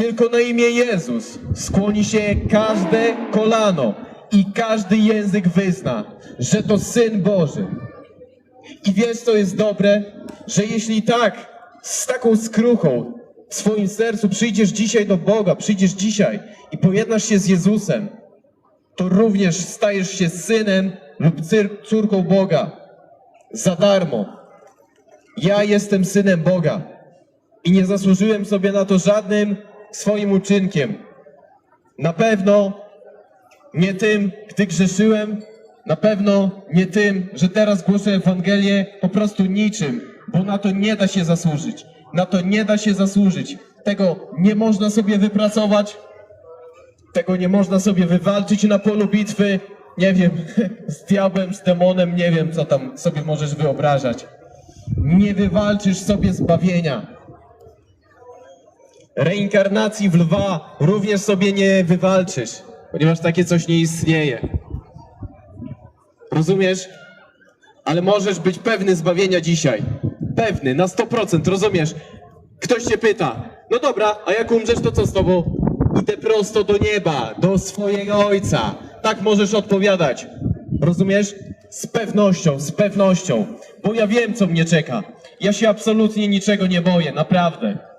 Tylko na imię Jezus skłoni się każde kolano i każdy język wyzna, że to Syn Boży. I wiesz, co jest dobre? Że jeśli tak, z taką skruchą w swoim sercu przyjdziesz dzisiaj do Boga, przyjdziesz dzisiaj i pojednasz się z Jezusem, to również stajesz się synem lub córką Boga. Za darmo. Ja jestem synem Boga i nie zasłużyłem sobie na to żadnym swoim uczynkiem. Na pewno nie tym, gdy grzeszyłem, na pewno nie tym, że teraz głoszę Ewangelię, po prostu niczym, bo na to nie da się zasłużyć. Na to nie da się zasłużyć. Tego nie można sobie wypracować, tego nie można sobie wywalczyć na polu bitwy. Nie wiem, z diabłem, z demonem, nie wiem, co tam sobie możesz wyobrażać. Nie wywalczysz sobie zbawienia. Reinkarnacji w lwa również sobie nie wywalczysz, ponieważ takie coś nie istnieje. Rozumiesz? Ale możesz być pewny zbawienia dzisiaj. Pewny, na 100%, rozumiesz? Ktoś cię pyta, no dobra, a jak umrzesz, to co z tobą? Idę prosto do nieba, do swojego ojca. Tak możesz odpowiadać. Rozumiesz? Z pewnością, z pewnością. Bo ja wiem, co mnie czeka. Ja się absolutnie niczego nie boję, naprawdę.